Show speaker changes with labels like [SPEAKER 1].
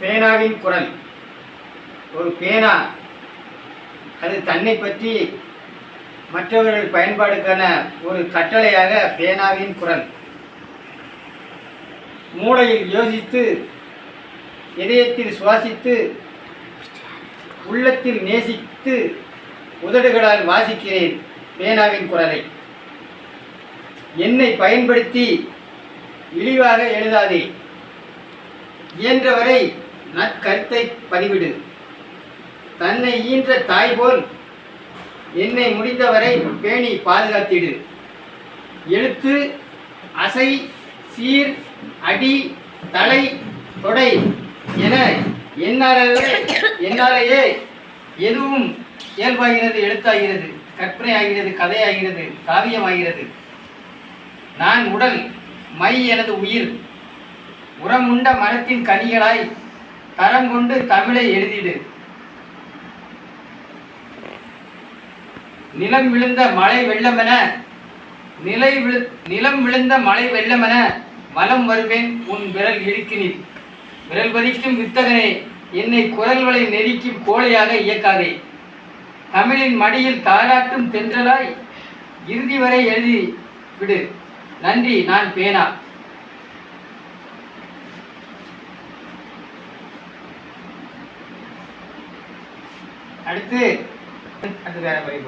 [SPEAKER 1] பேனாவின் குரல். ஒரு பேனா. அது தன்னை பற்றி மற்றவர்கள் பயன்பாடுக்கான ஒரு கட்டளையாக பேனாவின் குரல். மூளையில் யோசித்து இதயத்தில் சுவாசித்து உள்ளத்தில் நேசித்து உதடுகளால் வாசிக்கிறேன் பேனாவின் குரலை. என்னை பயன்படுத்தி இழிவாக எழுதாதே. இயன்றவரை நற்கருத்தை பதிவிடு. தன்னை ஈன்ற தாய் போல் என்னை முடிந்தவரை பேணி பாதுகாத்திடு. எழுத்து அசை சீர் அடி தலை தொடை என என்னாலேயே என்னாலேயே எதுவும் இயல்பாகிறது எழுத்தாகிறது கற்பனை ஆகிறது கதையாகிறது காவியமாகிறது. நான் உடல் மை எனது உயிர். உரமுண்ட மரத்தின் கனிகளாய் தரம் கொண்டு தமிழை எழுதிடு. நிலம் விழுந்த மழை வெள்ளமென நிலை விழு நிலம் விழுந்த மழை வெள்ளமென வலம் வருவேன் உன் விரல் இழுக்கினில் விரல் பதிக்கும் வித்தகனே என்னை குரல்களை நெருக்கும் கோழையாக இயக்காதே. தமிழின் மடியில் தாராட்டும் தென்றலாய் இறுதி வரை எழுதி விடு. நன்றி நான் பேனா. அடுத்து அது வேற வரி